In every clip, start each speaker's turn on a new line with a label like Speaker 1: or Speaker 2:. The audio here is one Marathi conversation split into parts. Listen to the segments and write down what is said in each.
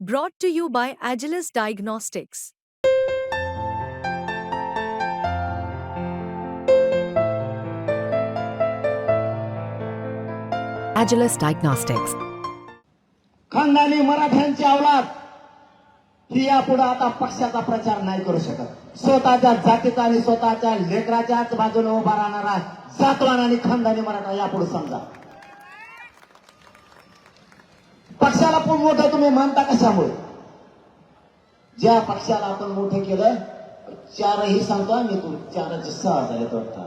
Speaker 1: Brought to you by Agilus Diagnostics.
Speaker 2: Agilus Diagnostics.
Speaker 3: खानदानी मराठ्यांची अवलाद ही यापुढे आता पक्षाचा प्रचार नाही करू शकत स्वतःच्या जातीचा आणि स्वतःच्या लेकराच्याच बाजूने उभा राहणारा जातवान आणि खानदानी मराठा यापुढे समजा आपण मोठा तुम्ही मानता कशामुळे? ज्या पक्षाला आपण मोठं केलं चारही सांगतो आम्ही तू चाराचे सहा झाले वाटतं.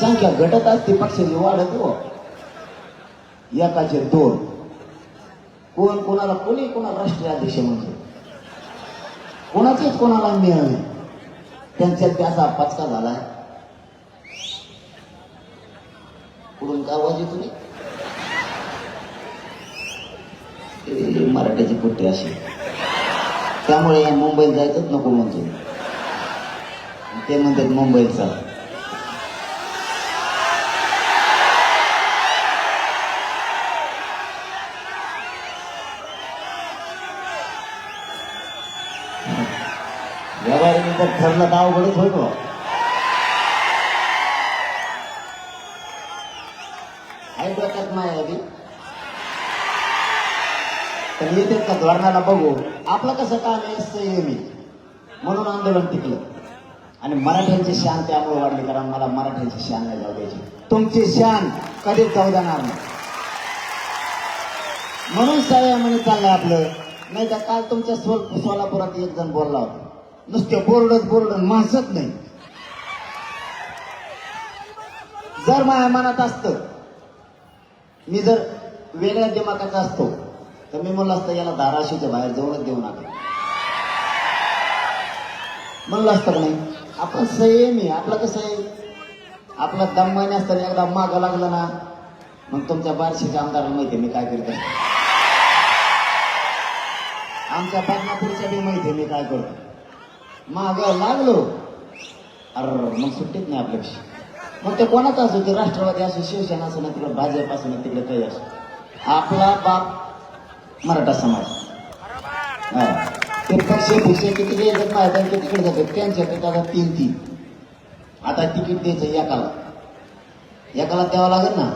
Speaker 3: संख्या घटत असते पक्षाची वाढत हो. एकाचे दोन. कोण कोणाला कोणी कोणाला राष्ट्रीय अध्यक्ष म्हणतो. कोणाचेच कोणाला मिळाले त्यांच्यात त्याचा पचका झाला पुढून का वाजे तुम्ही नाही ते मराठ्याची पुट्टी अशी. त्यामुळे मुंबईत जायचंच नको म्हणतो ते म्हणतात मुंबईचा चला ठरलं तर अवघडच होईल आहे डोक्यात नाही आधी तर येते का धोरणाला बघू. आपलं कसं काम आहे संयमी म्हणून आंदोलन टिकलं. आणि मराठ्यांची शान त्यामुळे वाढली कारण मला मराठ्यांची शान नाही जाऊ द्यायची. तुमची शान कधीच जाऊ देणार नाही. म्हणून संयमाने चाललंय आपलं. नाही तर काल तुमच्या सोल सोलापुरात एक जण बोलला होता. नुसते बोर्डच बोर्ड माणसत नाही. जर माझ्या मनात असत मी जर वेगळ्या दिमागाचा असतो तर मी म्हणलं असतं याला धाराशिवच्या बाहेर जाऊनच देऊ नका. म्हणलं असतं नाही? आपण आहे आपलं कसं आहे? आपला दम्माने असताना एकदा मागं लागलं ना मग तुमच्या बारशीच्या आमदाराला माहिती आहे मी काय करतो आमच्या बदनापूरच्या बी माहिती आहे मी काय करतो माग लागलो. अर मग सुट्टीत नाही आपल्यापेक्षा मग ते कोणाचं असो ते राष्ट्रवादी असो शिवसेना असो ना तिकडे भाजप असो ना तिकडे काही असो. आपला बाप मराठा समाज. ते पक्ष पक्ष किती येतात माहिती ते तिकडे जातात? त्यांच्याकडे आता तीन तीन आता तिकीट द्यायचं एकाला. एकाला द्यावं लागेल ना?